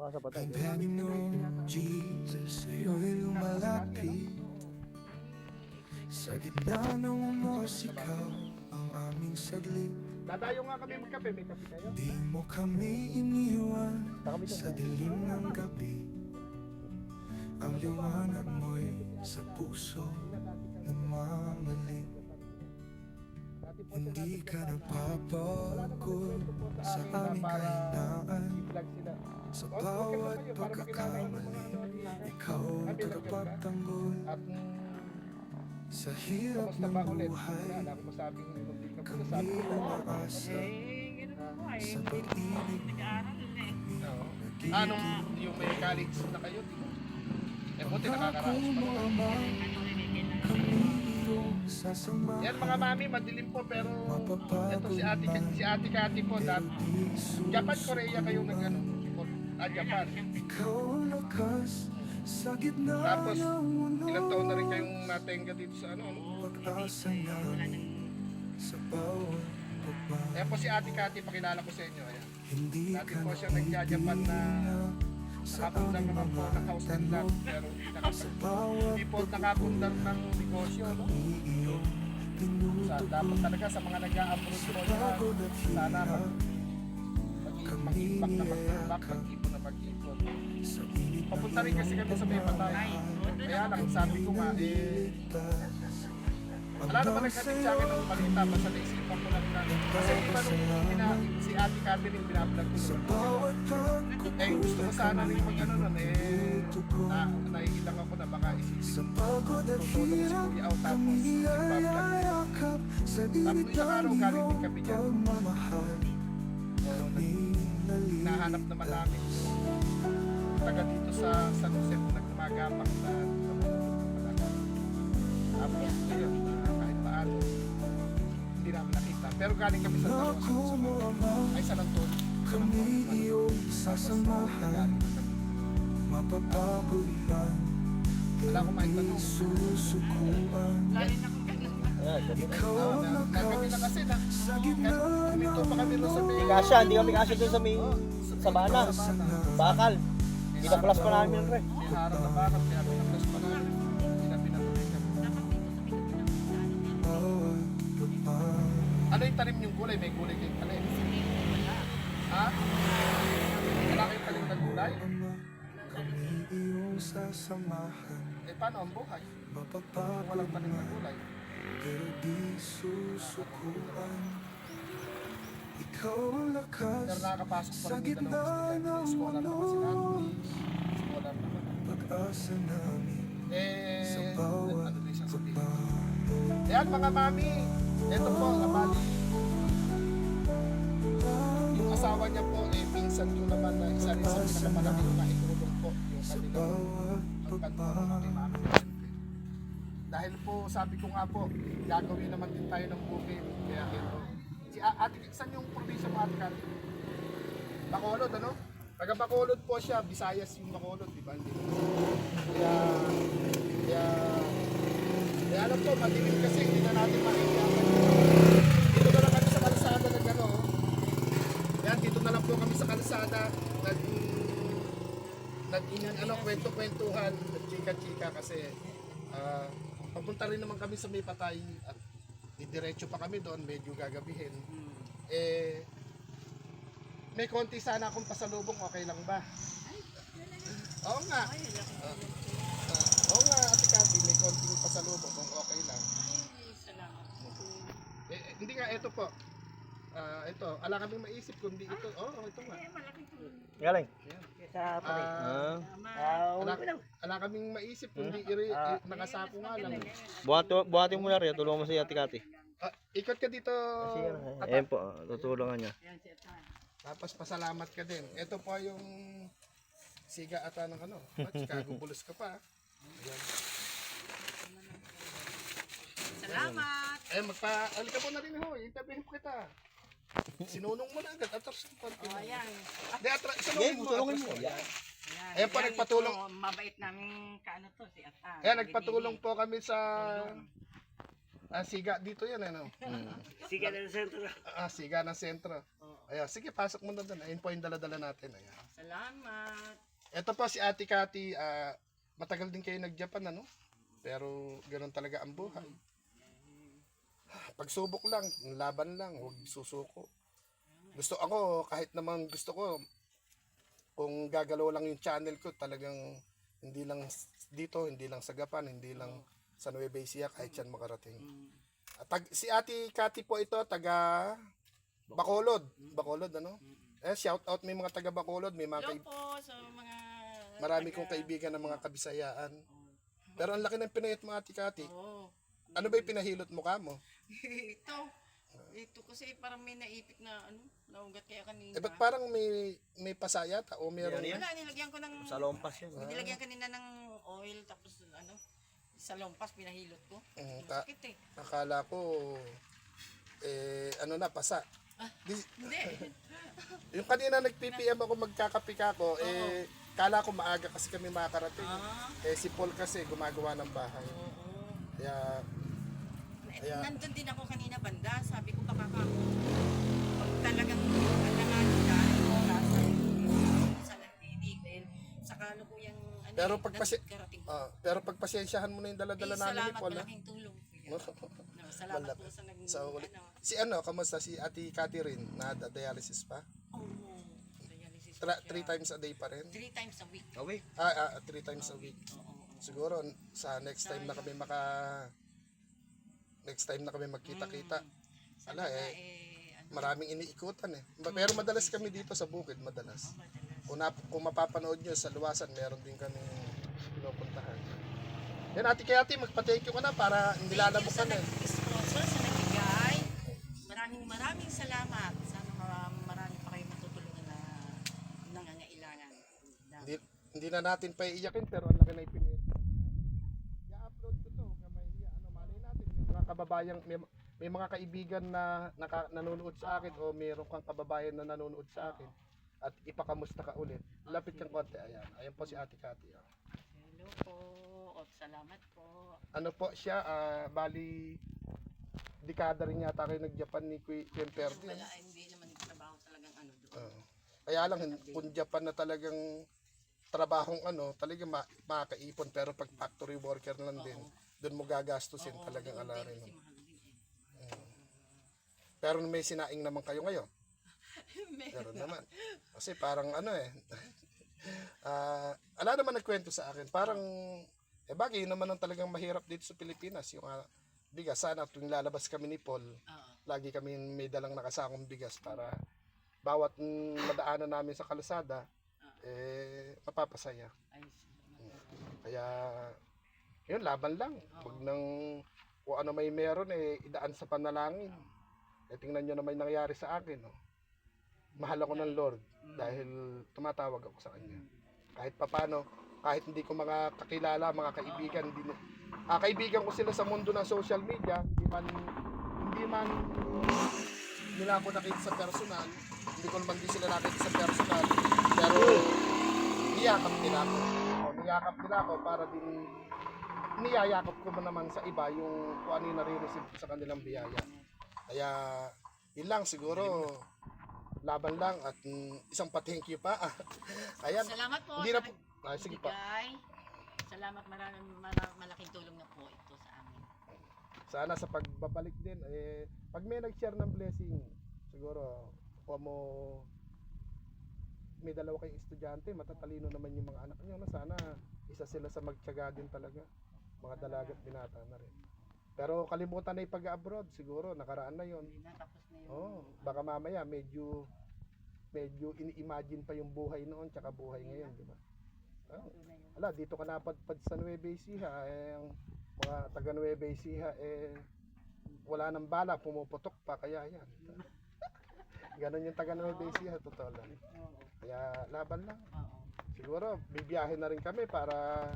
Baka sa patay. Ang Panginoon Jesus, sa'yo'y lumalapit Sa gitna ng musikaw, ang aming saglit. Dadayo nga kami magkape, may kape kayo. Di mo kami iniwan sa dilim ng gabi. Ang liwanag mo'y sa puso namamalit Hindi ka nagpapagod sa aming kahinaan. Sa bawat pagkakamali Ikaw ang tagapagtanggol At mm, Sa hirap ng ba ulit? buhay Wala akong masabing hindi ka po Kami nasabi. umaasa Sa pag-ibig. Anong yung may college na kayo? Eh, buti nakakaraos Ako pa. mo ama Kami iyong sasama Yan mga mami, madilim po pero ito si ate, si ate Kati po. Dat, Japan, Korea kayo nag ano? Ah, Japan. Ikaw ang lakas sa gitna Tapos, Ilang taon na rin kayong natenga dito sa ano? ano? Pag-asa namin sa bawat Ayan po si ate Kati, pakilala ko sa inyo. Ayan. Hindi Dati po siya nagja-Japan na sa nakapundar naman po mga ng house and tanong Pero hindi po nakapundar ng negosyo. No? Sa, dapat talaga sa mga nag-a-approach po at sana mag-impact na mag-impact, mag-ipon na ng Papunta rin kasi kami sa may patay. Kaya lang, sabi ko nga, eh, wala naman nagkatid sa akin ng balita, basta naisipan ko lang na. Kasi iba nung pina, si Ate Catherine, binablog ko bawat Eh, gusto ko sana rin mag ano nun, eh, na, naiilang ako na baka isipin tutulong si Kuya Au, tapos nagbablog. Tapos isang araw, ng galing din kami dyan. Hinahanap naman namin taga dito sa San Jose kung nagmagapak na tapos ngayon na kahit paano hindi namin nakita. Pero galing kami sa San Jose. Ay San Antonio Kami iyong sasamahan. Mapapabulan wala akong maitanong. Susukuan Ayan, sabi na. Oo, ang na, kasi na Dito pa kami sa may Hindi kasya, hindi kami kasya doon sa may sa bana. Bakal. Pinaplas pa namin yun, pre. may harap na bakit kaya pinaglas pa namin. Ano yung tanim yung gulay? May gulay kayong tanim. Ha? wala kayong tanim na gulay? Eh paano ang buhay? Kung walang tanim na gulay Pero di susukuan Ikaw ang lakas Sa gitna ng mundo. Pag-asa namin Eh, Sa bawat ano sabihin. pagbabago Ayan mga mami, ito po, abali. Yung asawa niya po, eh, pinsan ko naman na isa rin sa pinakamalaki na itulong po. Yung kanilang bawat pagbabago. Dahil po, sabi ko nga po, gagawin naman din tayo ng bukid. Kaya ito. Si Ate, saan yung probinsya mo Ate Kati? Bacolod, ano? Taga Bacolod po siya, Visayas yung Bacolod, di ba? Hindi. Kaya, kaya, kaya alam po, madilim kasi, hindi na natin makikita. Dito na lang kami sa kalsada na gano'n. Yan, dito na lang po kami sa kalsada. Nag, nag ano, kwento-kwentuhan, chika-chika kasi ah, papunta rin naman kami sa may patay at didiretso pa kami doon, medyo gagabihin. Eh, may konti sana akong pasalubong, okay lang ba? Oo nga. Ah, ah, oo nga, Ate Cathy, may konting pasalubong kung okay lang. Eh, eh, hindi nga, ito po. Ah, ito, ala kaming maisip kundi ito. Oo, oh, ito nga. Galing. Ah, Ah. ala, ala kaming maisip kundi iri, Ah. nakasako nga lang. Buhati, buhati mo na rin. Tulungan mo si Ate Kati. Ah, ikot ka dito. Ayan po, ah, tutulungan niya. Tapos pasalamat ka din. Ito po yung siga ata ng ano. Ah, Chicago Bulls ka pa. Ayan. Salamat. Eh, magpa... Alika po na rin ho. Interviewin po kita. Sinunong mo na agad. Atras ng panty mo. O, ayan. Hindi, atras. Sinunong mo. tulungan atras mo. Yan. Ayan. Ayan po, Yan nagpatulong. ito, Mabait namin kaano to, si Ata. Ayan, nagpatulong po kami sa... Ah, siga dito yan, ano? Sige na sa sentro. Ah, siga ng sentro. Ayan, sige, pasok mo na doon. Ayun po yung dala-dala natin. Ayan. Salamat. Ito po si Ate Cathy, ah, matagal din kayo nag-Japan, ano? Pero ganun talaga ang buhay. Pagsubok lang, laban lang, huwag susuko. Gusto ako, kahit naman gusto ko, kung gagalaw lang yung channel ko, talagang hindi lang dito, hindi lang sa Gapan, hindi lang sa Nueva Ecija, kahit yan makarating. At tag- si Ate Cathy po ito, taga Bacolod. Bacolod, ano? Eh, shout out may mga taga Bacolod, may mga Hello kaib- po sa mga... Marami kong kaibigan ng mga kabisayaan. Pero ang laki ng pinayot mo, Ate Kati. Oo. Ano ba yung pinahilot mo ka mo? ito. Ito kasi parang may naipit na ano, naugat kaya kanina. Eh, ba't parang may, may pasayata o meron? Yan, yan. Wala, nilagyan ko ng... Sa lompas yan. Nilagyan kanina ng oil tapos ano, sa lompas pinahilot ko. Mm, ta- Sakit eh. akala ko, eh, ano na, pasa. Di- Hindi. yung kanina nag-PPM ako, magkakapi ka ako, eh, kala ko maaga kasi kami makakarating. ah, Eh, si Paul kasi gumagawa ng bahay. oo. Kaya, Ayan. Nandun din ako kanina banda, sabi ko baka ka pag talagang alanganin na yung oras sa nagdidig dahil sa kalukuyang ano, Pero eh, pag pasi- ah, pero pagpasensyahan mo na yung Eh, dala-dala namin ni salamat, Paul. ha? malaking tulong. No, salamat Malaki. po sa nag, So, ano, Si ano, kamusta si Ate Catherine na dialysis pa? oh, dialysis Tra- three times a day pa rin? Three times a week. Away. Ah, ah, three times a week. Oo, oo. Siguro sa next time na kami maka next time na kami magkita-kita. Sana Ala, eh, eh, ano, Maraming iniikutan eh. Ba- Pero madalas kami dito sa bukid, madalas. Kung, nap- kung mapapanood nyo sa luwasan, meron din kami pinupuntahan. Yan, ate ate, magpa-thank you ka na para nilalabok ka na eh. sponsor sa nagbigay. Maraming maraming salamat. Sana ma- marami pa kayo matutulungan na nangangailangan. Na- Hindi, hindi na natin pa iiyakin, pero ang laki na ipinit. I-upload ko to, huwag ka mahiya. Ano, malay natin, may may, mga kaibigan na naka, nanonood sa akin o mayroon kang kababayan na nanonood sa akin at ipakamusta ka ulit. Lapit kang konti, ayan. Ayan po si Ate Cathy. ah. Hello po. At salamat po. Ano po siya, ah, bali, dekada rin yata kayo nag-Japan ni Kuya Kuya Perdi. Wala, hindi naman trabaho talagang ano doon. Oo. Kaya lang, kung Japan na talagang trabahong ano, talagang ma- makakaipon. Pero pag factory worker lang din, doon mo gagastusin talagang ala rin. Kasi mahal din eh. Pero may sinaing naman kayo ngayon. Meron naman. Kasi parang ano eh. ah ala naman nagkwento sa akin. Parang, eh bagay, yun naman ang talagang mahirap dito sa Pilipinas. Yung ah, bigas. Sana tuwing lalabas kami ni Paul, Oo. lagi kami may dalang nakasakong bigas para bawat mm, madaanan namin sa kalsada, eh, mapapasaya. Ay, salamat. Kaya, yun, laban lang. Huwag nang, kung ano may meron, eh, idaan sa panalangin. Eh, tingnan nyo naman yung nangyari sa akin. No? Mahal ako ng Lord dahil tumatawag ako sa Kanya. Kahit papano, kahit hindi ko mga kakilala, mga kaibigan, hindi, mo- ah, kaibigan ko sila sa mundo ng social media, hindi man, hindi man nila ako nakita sa personal, hindi ko naman sila nakita sa personal, pero niyakap nila ako. O, niyakap nila ako para din niyayakap ko naman sa iba yung kung ano yung nare-receive ko sa kanilang biyaya. Kaya, yun lang siguro, laban lang at mm, isang pa-thank you pa. Ayan, Salamat po. hindi sa na po. Ah, sige pa. nagbigay. Salamat maraming mara- malaking tulong na po ito sa amin. Sana sa pagbabalik din, eh, pag may nag-share ng blessing, siguro, kuha mo, may dalawa kayong estudyante, matatalino naman yung mga anak nyo, na sana isa sila sa magtyaga din talaga, mga dalagat binata na rin. Pero kalimutan na yung pag-abroad, siguro, nakaraan na yon. Hindi na tapos na yung Oh, baka mamaya medyo medyo ini-imagine pa yung buhay noon tsaka buhay ngayon, di ba? Oh, ala, dito ka napadpad sa Nueva Ecija, eh, ang mga taga Nueva Ecija, eh, wala nang bala, pumuputok pa, kaya yan. Ganon yung taga Nueva Ecija, totoo lang. Kaya laban lang. Siguro, bibiyahe na rin kami para